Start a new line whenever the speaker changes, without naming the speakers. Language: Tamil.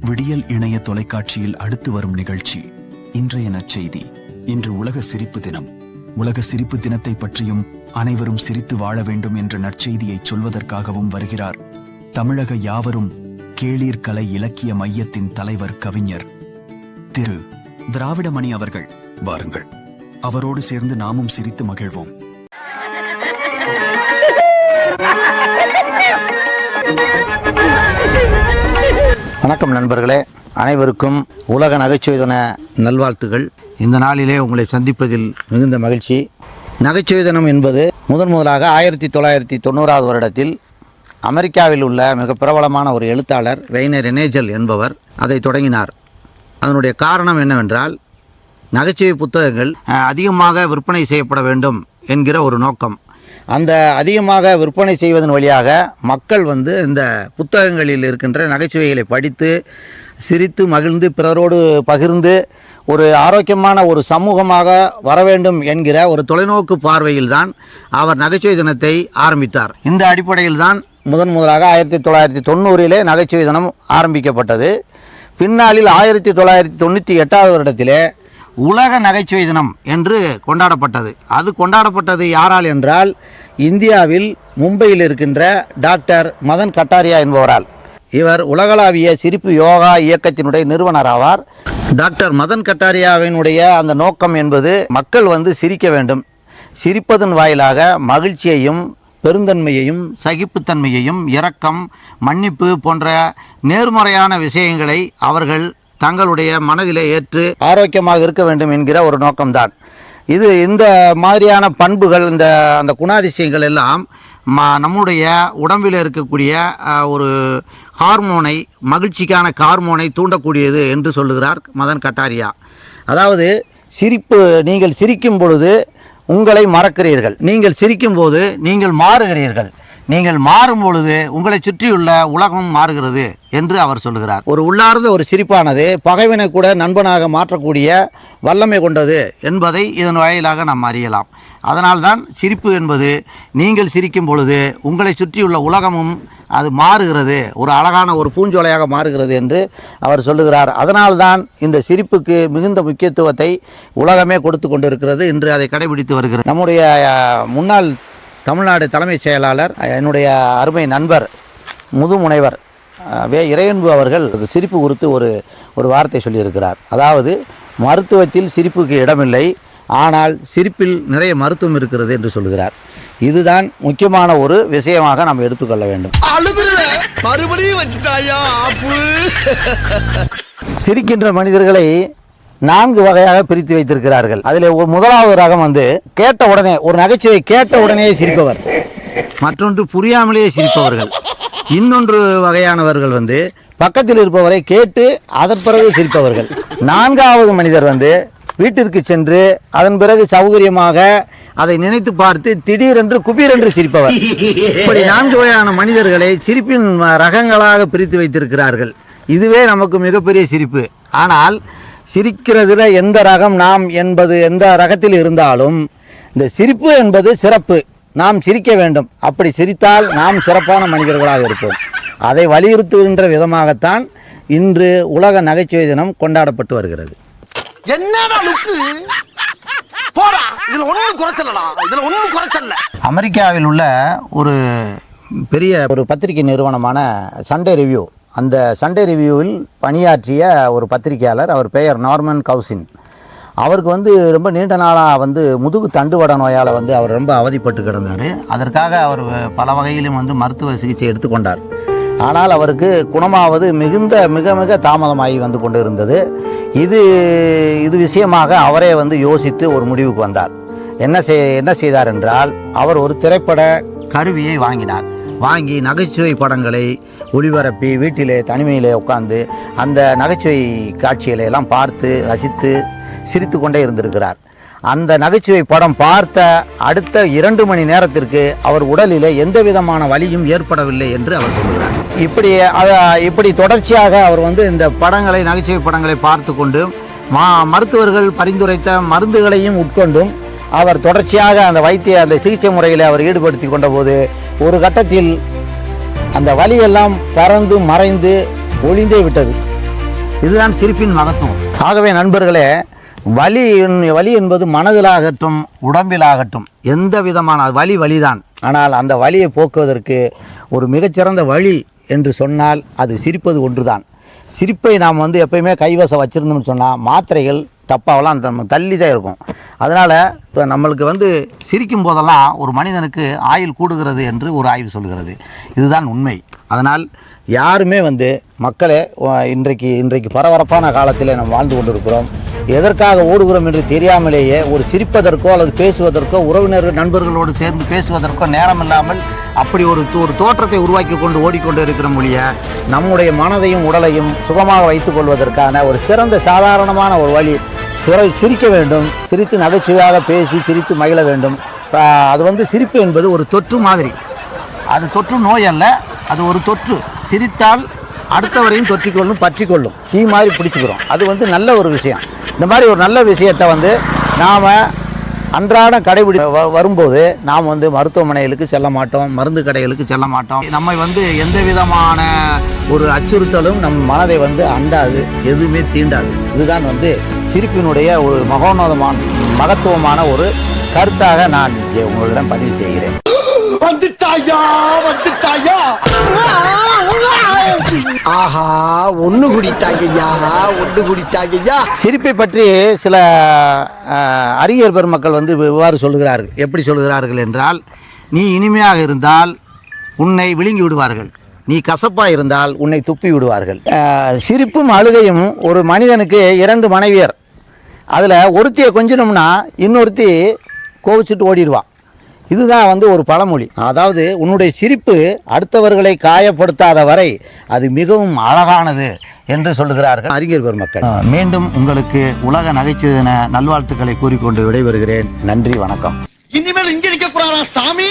விடியல் இணைய தொலைக்காட்சியில் அடுத்து வரும் நிகழ்ச்சி இன்றைய நற்செய்தி. இன்று உலக சிரிப்பு தினம். உலக சிரிப்பு தினத்தை பற்றியும் அனைவரும் சிரித்து வாழ வேண்டும் என்ற நற்செய்தியை சொல்வதற்காகவும் வருகிறார் தமிழக யாவரும் கேளீர் கலை இலக்கிய மையத்தின் தலைவர் கவிஞர் திரு. திராவிடமணி அவர்கள். வாருங்கள். அவரோடு சேர்ந்து நாமும் சிரித்து மகிழ்வோம்.
வணக்கம் நண்பர்களே. அனைவருக்கும் உலக நகைச்சுவை தின நல்வாழ்த்துகள் இந்த நாளிலே உங்களை சந்திப்பதில் மிகுந்த மகிழ்ச்சி. நகைச்சுவை தினம் என்பது முதன் முதலாக ஆயிரத்தி தொள்ளாயிரத்தி தொண்ணூறாவது வருடத்தில் அமெரிக்காவில் உள்ள மிக பிரபலமான ஒரு எழுத்தாளர் வெய்னர் ரெனேஜல் என்பவர் அதை தொடங்கினார். அதனுடைய காரணம் என்னவென்றால் நகைச்சுவை புத்தகங்கள் அதிகமாக விற்பனை செய்யப்பட வேண்டும் என்கிற ஒரு நோக்கம். அந்த அதிகமாக விற்பனை செய்வதன் வழியாக மக்கள் வந்து இந்த புத்தகங்களில் இருக்கின்ற நகைச்சுவைகளை படித்து சிரித்து மகிழ்ந்து பிறரோடு பகிர்ந்து ஒரு ஆரோக்கியமான ஒரு சமூகமாக வர வேண்டும் என்கிற ஒரு தொலைநோக்கு பார்வையில்தான் அவர் நகைச்சுவை தினத்தை ஆரம்பித்தார். இந்த அடிப்படையில் தான் முதன் முதலாக ஆயிரத்தி தொள்ளாயிரத்தி தொண்ணூறிலே நகைச்சுவை தினம் ஆரம்பிக்கப்பட்டது. பின்னாளில் ஆயிரத்தி தொள்ளாயிரத்தி தொண்ணூற்றி எட்டாவது வருடத்திலே உலக நகைச்சுவை தினம் என்று கொண்டாடப்பட்டது. அது கொண்டாடப்பட்டது யாரால் என்றால் இந்தியாவில் மும்பையில் இருக்கின்ற டாக்டர் மதன் கட்டாரியா என்பவரால். இவர் உலகளாவிய சிரிப்பு யோகா இயக்கத்தினுடைய நிறுவனர் ஆவார். டாக்டர் மதன் கட்டாரியாவினுடைய அந்த நோக்கம் என்பது மக்கள் வந்து சிரிக்க வேண்டும். சிரிப்பதன் வாயிலாக மகிழ்ச்சியையும் பெருந்தன்மையையும் சகிப்புத்தன்மையையும் இரக்கம் மன்னிப்பு போன்ற நேர்மறையான விஷயங்களை அவர்கள் தங்களுடைய மனதிலே ஏற்று ஆரோக்கியமாக இருக்க வேண்டும் என்கிற ஒரு நோக்கம்தான். இது இந்த மாதிரியான பண்புகள் இந்த அந்த குணாதிசயங்கள் எல்லாம் ம நம்முடைய உடம்பில் இருக்கக்கூடிய ஒரு ஹார்மோனை மகிழ்ச்சிக்கான ஹார்மோனை தூண்டக்கூடியது என்று சொல்லுகிறார் மதன் கட்டாரியா. அதாவது சிரிப்பு நீங்கள் சிரிக்கும் பொழுது உங்களை மறக்கிறீர்கள். நீங்கள் சிரிக்கும்போது நீங்கள் மாறுகிறீர்கள். நீங்கள் மாறும் பொழுது உங்களை சுற்றியுள்ள உலகம் மாறுகிறது என்று அவர் சொல்லுகிறார். ஒரு உள்ளார்ந்த ஒரு சிரிப்பானது பகைவனை கூட நண்பனாக மாற்றக்கூடிய வல்லமை கொண்டது என்பதை இதன் வாயிலாக நாம் அறியலாம். அதனால்தான் சிரிப்பு என்பது நீங்கள் சிரிக்கும் பொழுது உங்களை சுற்றியுள்ள உலகமும் அது மாறுகிறது. ஒரு அழகான ஒரு பூஞ்சோலையாக மாறுகிறது என்று அவர் சொல்லுகிறார். அதனால்தான் இந்த சிரிப்புக்கு மிகுந்த முக்கியத்துவத்தை உலகமே கொடுத்து கொண்டிருக்கிறது இன்று அதை கடைபிடித்து வருகிறது. நம்முடைய முன்னாள் தமிழ்நாடு தலைமைச் செயலாளர் என்னுடைய அருமை நண்பர் முதுமுனைவர் வே. இறையன்பு அவர்கள் சிரிப்பு குறித்து ஒரு ஒரு வார்த்தை சொல்லியிருக்கிறார். அதாவது மருத்துவத்தில் சிரிப்புக்கு இடமில்லை ஆனால் சிரிப்பில் நிறைய மருத்துவம் இருக்கிறது என்று சொல்கிறார். இதுதான் முக்கியமான ஒரு விஷயமாக நாம் எடுத்துக்கொள்ள வேண்டும்.
மறுபடியும்
சிரிக்கின்ற மனிதர்களை நான்கு வகையாக பிரித்து வைத்திருக்கிறார்கள். அதில் முதலாவது ரகம் வந்து கேட்ட உடனே ஒரு நகைச்சுவை கேட்ட உடனே சிரிப்பவர். மற்றொன்று புரியாமலேயே சிரிப்பவர்கள். இன்னொன்று வகையானவர்கள் வந்து பக்கத்தில் இருப்பவரை கேட்டு அதன் பிறகு சிரிப்பவர்கள். நான்காவது மனிதர் வந்து வீட்டிற்கு சென்று அதன் பிறகு சௌகரியமாக அதை நினைத்து பார்த்து திடீரென்று குபீரென்று சிரிப்பவர். இப்படி நான்கு வகையான மனிதர்களை சிரிப்பின் ரகங்களாக பிரித்து வைத்திருக்கிறார்கள். இதுவே நமக்கு மிகப்பெரிய சிரிப்பு. ஆனால் சிரிக்கிறதுல எந்த ரகம் நாம் என்பது எந்த ரகத்தில் இருந்தாலும் இந்த சிரிப்பு என்பது சிறப்பு. நாம் சிரிக்க வேண்டும். அப்படி சிரித்தால் நாம் சிறப்பான மனிதர்களாக இருப்போம். அதை வலியுறுத்துகின்ற விதமாகத்தான் இன்று உலக நகைச்சுவை தினம் கொண்டாடப்பட்டு வருகிறது. அமெரிக்காவில் உள்ள ஒரு பெரிய ஒரு பத்திரிகை நிறுவனமான சண்டே ரிவ்யூ அந்த சண்டே ரிவ்யூவில் பணியாற்றிய ஒரு பத்திரிகையாளர் அவர் பெயர் நார்மன் கவுசின் அவருக்கு வந்து ரொம்ப நீண்ட நாளாக வந்து முதுகு தண்டுவட நோயால் வந்து அவர் ரொம்ப அவதிப்பட்டு கிடந்தார். அதற்காக அவர் பல வகையிலும் வந்து மருத்துவ சிகிச்சை எடுத்துக்கொண்டார் ஆனால் அவருக்கு குணமாவது மிகுந்த மிக மிக தாமதமாகி வந்து கொண்டு இருந்தது இது இது விஷயமாக அவரே வந்து யோசித்து ஒரு முடிவுக்கு வந்தார். என்ன செய் என்ன செய்தார் என்றால் அவர் ஒரு திரைப்பட கருவியை வாங்கினார். வாங்கி நகைச்சுவை படங்களை ஒளிபரப்பி வீட்டிலே தனிமையிலே உட்காந்து அந்த நகைச்சுவை காட்சிகளை எல்லாம் பார்த்து ரசித்து சிரித்து கொண்டே இருந்திருக்கிறார். அந்த நகைச்சுவை படம் பார்த்த அடுத்த இரண்டு மணி நேரத்திற்கு அவர் உடலிலே எந்த விதமான வலியும் ஏற்படவில்லை என்று அவர் சொல்கிறார். இப்படி இப்படி தொடர்ச்சியாக அவர் வந்து இந்த படங்களை நகைச்சுவை படங்களை பார்த்து கொண்டும் மா மருத்துவர்கள் பரிந்துரைத்த மருந்துகளையும் உட்கொண்டும் அவர் தொடர்ச்சியாக அந்த வைத்திய அந்த சிகிச்சை முறையில் அவர் ஈடுபடுத்தி கொண்டபோது ஒரு கட்டத்தில் அந்த வலியெல்லாம் பறந்து மறைந்து ஒளிந்தே விட்டது. இதுதான் சிரிப்பின் மகத்துவம். ஆகவே நண்பர்களே வலி என்- வலி என்பது மனதிலாகட்டும் உடம்பிலாகட்டும் எந்த விதமான வலி வலிதான். ஆனால் அந்த வலியை போக்குவதற்கு ஒரு மிகச்சிறந்த வழி என்று சொன்னால் அது சிரிப்பது ஒன்றுதான். சிரிப்பை நாம் வந்து எப்பயுமே கைவசம் வச்சுருந்தோம்னு சொன்னால் மாத்திரைகள் டப்பாவெல்லாம் அந்த நம்ம தள்ளி தான் இருக்கும். அதனால் இப்போ நம்மளுக்கு வந்து சிரிக்கும் போதெல்லாம் ஒரு மனிதனுக்கு ஆயுள் கூடுகிறது என்று ஒரு ஆய்வு சொல்கிறது. இதுதான் உண்மை. அதனால் யாருமே வந்து மக்களே இன்றைக்கு இன்றைக்கு பரபரப்பான காலத்தில் நாம் வாழ்ந்து கொண்டிருக்கிறோம். எதற்காக ஓடுகிறோம் என்று தெரியாமலேயே ஒரு சிரிப்பதற்கோ அல்லது பேசுவதற்கோ உறவினர்கள் நண்பர்களோடு சேர்ந்து பேசுவதற்கோ நேரம் இல்லாமல் அப்படி ஒரு தோ- ஒரு தோற்றத்தை உருவாக்கி கொண்டு ஓடிக்கொண்டு இருக்கிற மொழிய நம்முடைய மனதையும் உடலையும் சுகமாக வைத்துக் கொள்வதற்கான ஒரு சிறந்த சாதாரணமான ஒரு வழி சிறை சிரிக்க வேண்டும். சிரித்து நகைச்சுவையாக பேசி சிரித்து மகிழ வேண்டும். அது வந்து சிரிப்பு என்பது ஒரு தொற்று மாதிரி. அது தொற்று நோய் அல்ல அது ஒரு தொற்று. சிரித்தால் அடுத்தவரையும் தொற்றிக்கொள்ளும் பற்றிக்கொள்ளும். தீ மாதிரி பிடிச்சிக்கிறோம். அது வந்து நல்ல ஒரு விஷயம். இந்த மாதிரி ஒரு நல்ல விஷயத்தை வந்து நாம் அன்றாடம் கடைபிடி வரும்போது நாம் வந்து மருத்துவமனைகளுக்கு செல்ல மாட்டோம் மருந்து கடைகளுக்கு செல்ல மாட்டோம். நம்மை வந்து எந்த விதமான ஒரு அச்சுறுத்தலும் நம் மனதை வந்து அண்டாது எதுவுமே தீண்டாது. இதுதான் வந்து சிரிப்பினுடைய ஒரு மகோன்னதமான மகத்துவமான ஒரு கருத்தாக நான் உங்களிடம் பதிவு செய்கிறேன்.
வந்துட்டாயா வந்துட்டாயா? ஆஹா ஒண்ணு குடித்தாங்கய்யா ஒண்ணு குடித்தாங்கய்யா.
சிரிப்பை பற்றி சில அரியர் பெருமக்கள் வந்து இவ்வாறு சொல்லுகிறார்கள். எப்படி சொல்லுகிறார்கள் என்றால் நீ இனிமையாக இருந்தால் உன்னை விழுங்கி விடுவார்கள். நீ கசப்பாக இருந்தால் உன்னை துப்பி விடுவார்கள். சிரிப்பும் அழுகையும் ஒரு மனிதனுக்கு இரண்டு மனைவியர். அதில் ஒருத்தியை கொஞ்சினோம்னா இன்னொருத்தி கோவிச்சுட்டு ஓடிடுவான் இதுதான் வந்து ஒரு பழமொழி. அதாவது உன்னுடைய சிரிப்பு அடுத்தவர்களை காயப்படுத்தாத வரை அது மிகவும் அழகானது என்று சொல்லுகிறார்கள் அறிஞர் பெருமக்கள். மீண்டும் உங்களுக்கு உலக நகைச்சுவை தின நல்வாழ்த்துக்களை கூறிக்கொண்டு விடைபெறுகிறேன். நன்றி வணக்கம்.
இனிமேல் இங்க போறாரா சாமி?